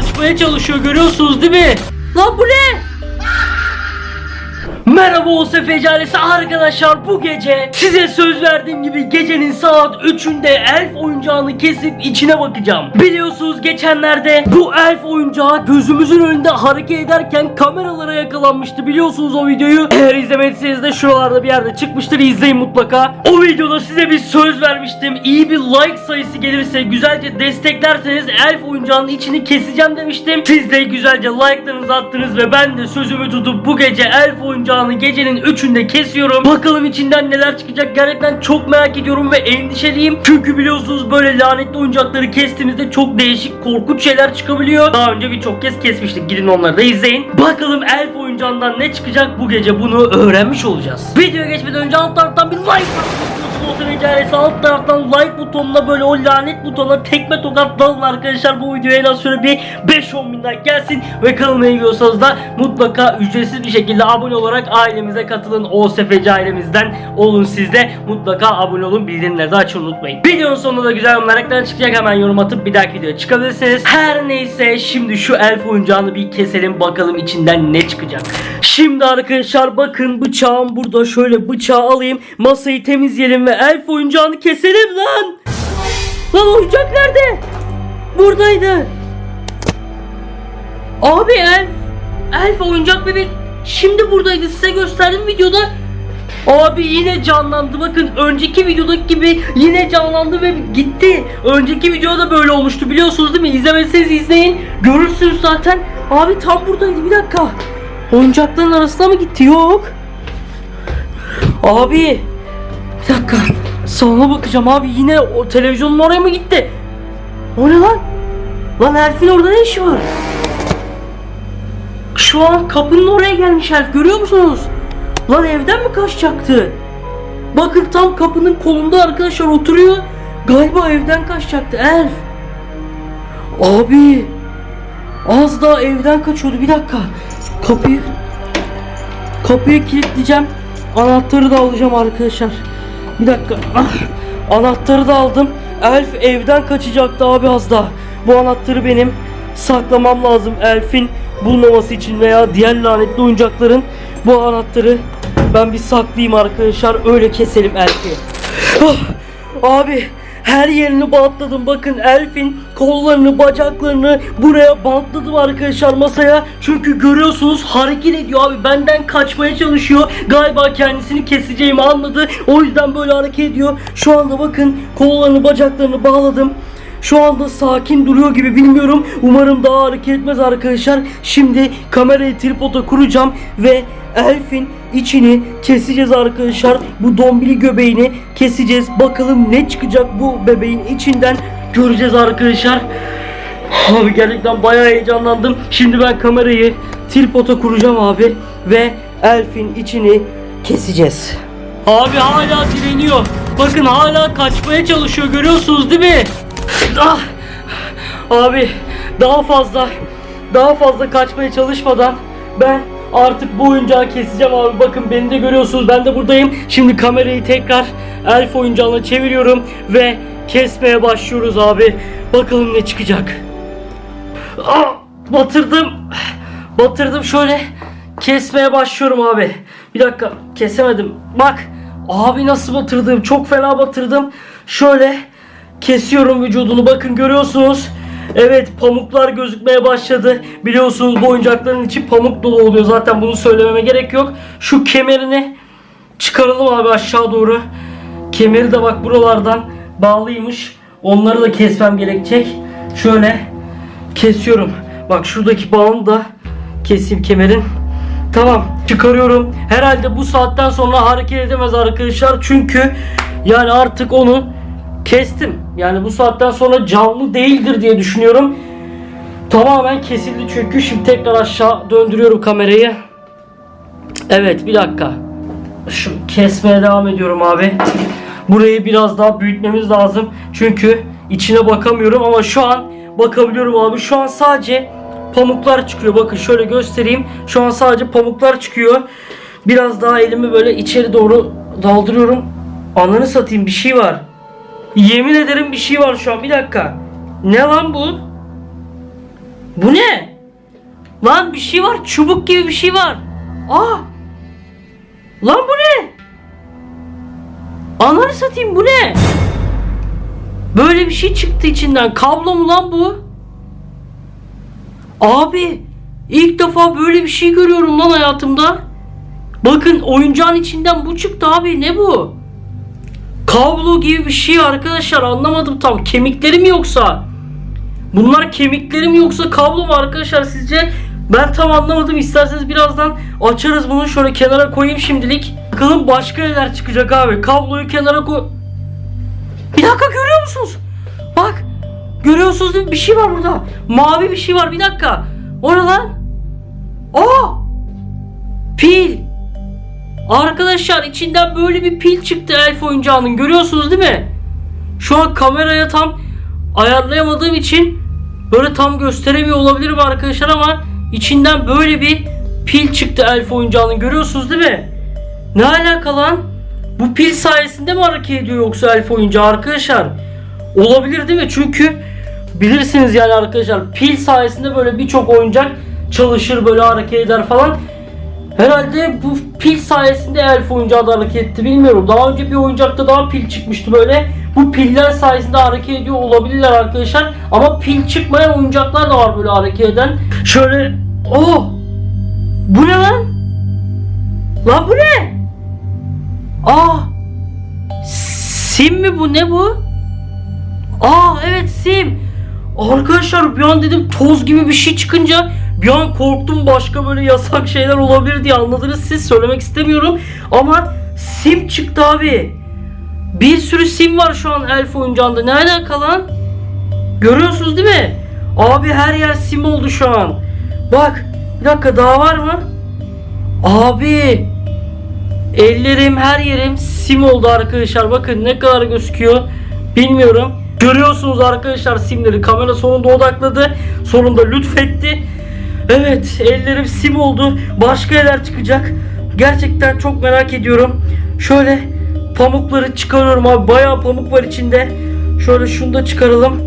kaçmaya çalışıyor görüyorsunuz değil mi? Lan bu ne? Merhaba OSF ailesi arkadaşlar bu gece size söz verdiğim gibi gecenin saat 3'ünde elf oyuncağını kesip içine bakacağım. Biliyorsunuz geçenlerde bu elf oyuncağı gözümüzün önünde hareket ederken kameralara yakalanmıştı biliyorsunuz o videoyu. Eğer izlemediyseniz de şuralarda bir yerde çıkmıştır izleyin mutlaka. O videoda size bir söz vermiştim. İyi bir like sayısı gelirse güzelce desteklerseniz elf oyuncağının içini keseceğim demiştim. Siz de güzelce like'larınızı attınız ve ben de sözümü tutup bu gece elf oyuncağını gecenin 3'ünde kesiyorum. Bakalım içinden neler çıkacak gerçekten çok merak ediyorum ve endişeliyim. Çünkü biliyorsunuz böyle lanetli oyuncakları kestiğimizde çok değişik korkunç şeyler çıkabiliyor. Daha önce birçok kez kesmiştik. Gidin onları da izleyin. Bakalım elf oyuncağından ne çıkacak bu gece bunu öğrenmiş olacağız. Videoya geçmeden önce alt taraftan bir like atın. Olsun hikayesi. Alt taraftan like butonuna böyle o lanet butonuna tekme tokat dalın arkadaşlar. Bu videoya en az şöyle bir 5-10 bin like gelsin. Ve kanalıma ilgiliyorsanız da mutlaka ücretsiz bir şekilde abone olarak ailemize katılın. OSFC ailemizden olun siz de. Mutlaka abone olun. Bildirimleri de açın unutmayın. Videonun sonunda da güzel yorumlar çıkacak. Hemen yorum atıp bir dahaki videoya çıkabilirsiniz. Her neyse şimdi şu elf oyuncağını bir keselim. Bakalım içinden ne çıkacak. Şimdi arkadaşlar bakın bıçağım burada. Şöyle bıçağı alayım. Masayı temizleyelim ve elf oyuncağını keselim lan. Lan oyuncak nerede? Buradaydı. Abi elf Elf oyuncak bebek şimdi buradaydı. Size gösterdim videoda. Abi yine canlandı. Bakın önceki videodaki gibi yine canlandı ve gitti. Önceki videoda böyle olmuştu biliyorsunuz değil mi? İzlemediyseniz izleyin görürsünüz zaten. Abi tam buradaydı. Bir dakika. Oyuncakların arasına mı gitti? Yok. Abi Bir dakika Salona bakacağım abi yine o televizyonun oraya mı gitti O ne lan Lan Elf'in orada ne işi var şu an kapının oraya gelmiş Elf görüyor musunuz? Lan evden mi kaçacaktı? Bakın tam kapının kolunda arkadaşlar oturuyor. Galiba evden kaçacaktı Elf. Abi. Az daha evden kaçıyordu bir dakika. Kapıyı kapıyı kilitleyeceğim. Anahtarı da alacağım arkadaşlar. Bir dakika. Ah, anahtarı da aldım. Elf evden kaçacaktı abi az daha. Bu anahtarı benim saklamam lazım Elf'in bulmaması için veya diğer lanetli oyuncakların bu anahtarı ben bir saklayayım arkadaşlar öyle keselim Elf'i. Ah, abi her yerini bantladım. Bakın Elf'in kollarını bacaklarını buraya bantladım arkadaşlar masaya. Çünkü görüyorsunuz hareket ediyor abi. Benden kaçmaya çalışıyor. Galiba kendisini keseceğimi anladı. O yüzden böyle hareket ediyor. Şu anda bakın kollarını bacaklarını bağladım şu anda sakin duruyor gibi bilmiyorum. Umarım daha hareket etmez arkadaşlar. Şimdi kamerayı tripoda kuracağım ve Elf'in içini keseceğiz arkadaşlar. Bu dombili göbeğini keseceğiz. Bakalım ne çıkacak bu bebeğin içinden göreceğiz arkadaşlar. Abi gerçekten bayağı heyecanlandım. Şimdi ben kamerayı tripoda kuracağım abi ve Elf'in içini keseceğiz. Abi hala direniyor. Bakın hala kaçmaya çalışıyor görüyorsunuz değil mi? Ah! Abi daha fazla daha fazla kaçmaya çalışmadan ben artık bu oyuncağı keseceğim abi. Bakın beni de görüyorsunuz. Ben de buradayım. Şimdi kamerayı tekrar elf oyuncağına çeviriyorum ve kesmeye başlıyoruz abi. Bakalım ne çıkacak. Ah! Batırdım. Batırdım şöyle kesmeye başlıyorum abi. Bir dakika kesemedim. Bak abi nasıl batırdım. Çok fena batırdım. Şöyle Kesiyorum vücudunu bakın görüyorsunuz. Evet pamuklar gözükmeye başladı. Biliyorsunuz bu oyuncakların içi pamuk dolu oluyor. Zaten bunu söylememe gerek yok. Şu kemerini çıkaralım abi aşağı doğru. Kemeri de bak buralardan bağlıymış. Onları da kesmem gerekecek. Şöyle kesiyorum. Bak şuradaki bağını da keseyim kemerin. Tamam çıkarıyorum. Herhalde bu saatten sonra hareket edemez arkadaşlar. Çünkü yani artık onu kestim. Yani bu saatten sonra canlı değildir diye düşünüyorum. Tamamen kesildi çünkü şimdi tekrar aşağı döndürüyorum kamerayı. Evet bir dakika. Şu kesmeye devam ediyorum abi. Burayı biraz daha büyütmemiz lazım. Çünkü içine bakamıyorum ama şu an bakabiliyorum abi. Şu an sadece pamuklar çıkıyor. Bakın şöyle göstereyim. Şu an sadece pamuklar çıkıyor. Biraz daha elimi böyle içeri doğru daldırıyorum. Ananı satayım bir şey var. Yemin ederim bir şey var şu an. Bir dakika. Ne lan bu? Bu ne? Lan bir şey var. Çubuk gibi bir şey var. Aa! Lan bu ne? Ananı satayım bu ne? Böyle bir şey çıktı içinden. Kablo mu lan bu? Abi ilk defa böyle bir şey görüyorum lan hayatımda. Bakın oyuncağın içinden bu çıktı abi. Ne bu? Kablo gibi bir şey arkadaşlar anlamadım tam. Kemikleri mi yoksa? Bunlar kemikleri mi yoksa kablo mu arkadaşlar sizce? Ben tam anlamadım. İsterseniz birazdan açarız bunu. Şöyle kenara koyayım şimdilik. Bakalım başka neler çıkacak abi. Kabloyu kenara koy. Bir dakika görüyor musunuz? Bak. Görüyorsunuz değil mi? Bir şey var burada. Mavi bir şey var. Bir dakika. O lan? Arkadaşlar içinden böyle bir pil çıktı elf oyuncağının. Görüyorsunuz değil mi? Şu an kameraya tam ayarlayamadığım için böyle tam gösteremiyor olabilirim arkadaşlar ama içinden böyle bir pil çıktı elf oyuncağının. Görüyorsunuz değil mi? Ne alaka lan? Bu pil sayesinde mi hareket ediyor yoksa elf oyuncağı arkadaşlar? Olabilir değil mi? Çünkü bilirsiniz yani arkadaşlar pil sayesinde böyle birçok oyuncak çalışır böyle hareket eder falan. Herhalde bu pil sayesinde elf oyuncağı da hareket etti bilmiyorum. Daha önce bir oyuncakta daha pil çıkmıştı böyle. Bu piller sayesinde hareket ediyor olabilirler arkadaşlar. Ama pil çıkmayan oyuncaklar da var böyle hareket eden. Şöyle oh bu ne lan? Lan bu ne? Aa sim mi bu ne bu? Aa evet sim. Arkadaşlar bir an dedim toz gibi bir şey çıkınca bir an korktum başka böyle yasak şeyler olabilir diye anladınız siz söylemek istemiyorum ama sim çıktı abi. Bir sürü sim var şu an elf oyuncağında. Ne alaka lan? Görüyorsunuz değil mi? Abi her yer sim oldu şu an. Bak bir dakika daha var mı? Abi ellerim her yerim sim oldu arkadaşlar. Bakın ne kadar gözüküyor bilmiyorum. Görüyorsunuz arkadaşlar simleri. Kamera sonunda odakladı. Sonunda lütfetti. Evet ellerim sim oldu. Başka neler çıkacak? Gerçekten çok merak ediyorum. Şöyle pamukları çıkarıyorum abi. Bayağı pamuk var içinde. Şöyle şunu da çıkaralım.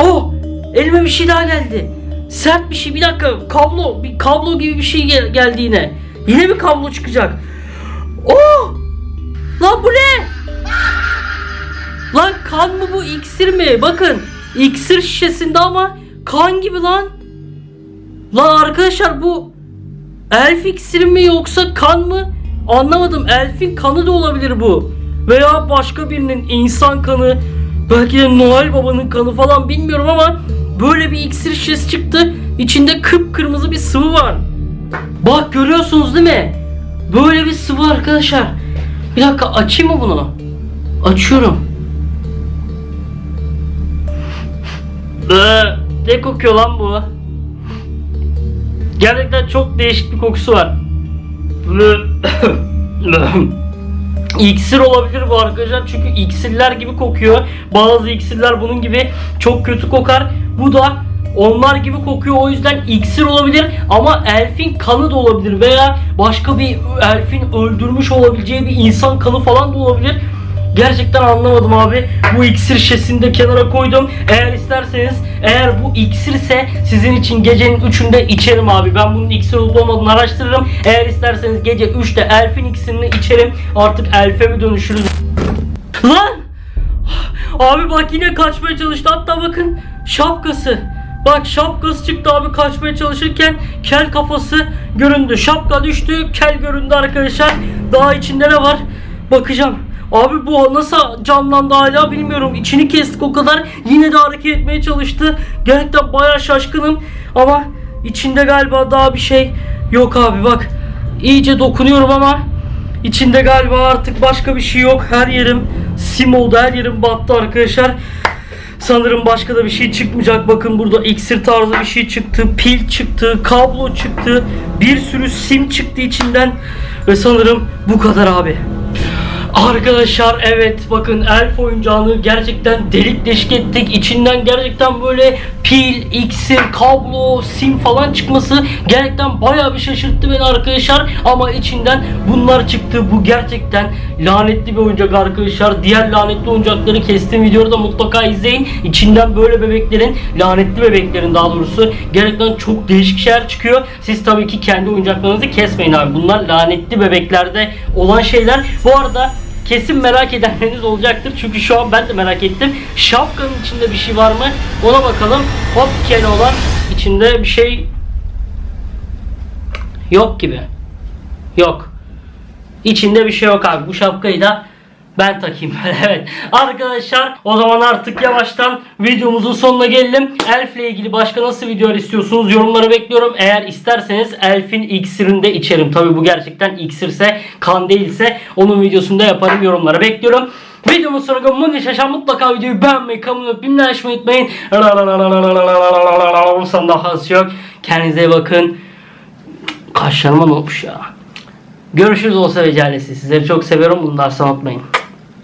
Oh! Elime bir şey daha geldi. Sert bir şey. Bir dakika. Kablo. Bir kablo gibi bir şey gel- geldi yine. Yine mi kablo çıkacak? Oh! Lan bu ne? Lan kan mı bu iksir mi? Bakın iksir şişesinde ama kan gibi lan. Lan arkadaşlar bu elf iksiri mi yoksa kan mı? Anlamadım. Elfin kanı da olabilir bu. Veya başka birinin insan kanı. Belki de Noel Baba'nın kanı falan bilmiyorum ama böyle bir iksir şişesi çıktı. İçinde kıpkırmızı bir sıvı var. Bak görüyorsunuz değil mi? Böyle bir sıvı arkadaşlar. Bir dakika açayım mı bunu? Açıyorum. Ne kokuyor lan bu? Gerçekten çok değişik bir kokusu var. İksir olabilir bu arkadaşlar çünkü iksirler gibi kokuyor. Bazı iksirler bunun gibi çok kötü kokar. Bu da onlar gibi kokuyor o yüzden iksir olabilir ama elfin kanı da olabilir veya başka bir elfin öldürmüş olabileceği bir insan kanı falan da olabilir. Gerçekten anlamadım abi. Bu iksir şişesini de kenara koydum. Eğer isterseniz eğer bu iksirse sizin için gecenin 3'ünde içerim abi. Ben bunun iksir olup olmadığını araştırırım. Eğer isterseniz gece 3'te elfin iksirini içerim. Artık elfe mi dönüşürüz? Lan! Abi bak yine kaçmaya çalıştı. Hatta bakın şapkası. Bak şapkası çıktı abi kaçmaya çalışırken kel kafası göründü. Şapka düştü, kel göründü arkadaşlar. Daha içinde ne var? Bakacağım. Abi bu nasıl canlandı hala bilmiyorum. İçini kestik o kadar. Yine de hareket etmeye çalıştı. Gerçekten bayağı şaşkınım. Ama içinde galiba daha bir şey yok abi bak. İyice dokunuyorum ama içinde galiba artık başka bir şey yok. Her yerim sim oldu. Her yerim battı arkadaşlar. Sanırım başka da bir şey çıkmayacak. Bakın burada iksir tarzı bir şey çıktı. Pil çıktı. Kablo çıktı. Bir sürü sim çıktı içinden. Ve sanırım bu kadar abi. Arkadaşlar evet bakın elf oyuncağını gerçekten delik deşik ettik. İçinden gerçekten böyle pil, iksir, kablo, sim falan çıkması gerçekten bayağı bir şaşırttı beni arkadaşlar. Ama içinden bunlar çıktı. Bu gerçekten lanetli bir oyuncak arkadaşlar. Diğer lanetli oyuncakları kestiğim videoyu da mutlaka izleyin. İçinden böyle bebeklerin, lanetli bebeklerin daha doğrusu gerçekten çok değişik şeyler çıkıyor. Siz tabii ki kendi oyuncaklarınızı kesmeyin abi. Bunlar lanetli bebeklerde olan şeyler. Bu arada kesin merak edenleriniz olacaktır. Çünkü şu an ben de merak ettim. Şapkanın içinde bir şey var mı? Ona bakalım. Hop olan içinde bir şey yok gibi. Yok. İçinde bir şey yok abi. Bu şapkayı da ben takayım. evet. Arkadaşlar o zaman artık yavaştan videomuzun sonuna gelelim. Elf ile ilgili başka nasıl videolar istiyorsunuz? Yorumlara bekliyorum. Eğer isterseniz Elf'in iksirini de içerim. Tabi bu gerçekten iksirse, kan değilse onun videosunu da yaparım. Yorumlara bekliyorum. Videomun sonuna kadar şaşan mutlaka videoyu beğenmeyi, kanalıma öpmeyi, açmayı unutmayın. Son daha yok. Kendinize bakın. Kaşlarıma ne olmuş ya? Görüşürüz olsa ve Sizleri çok seviyorum. Bunları unutmayın.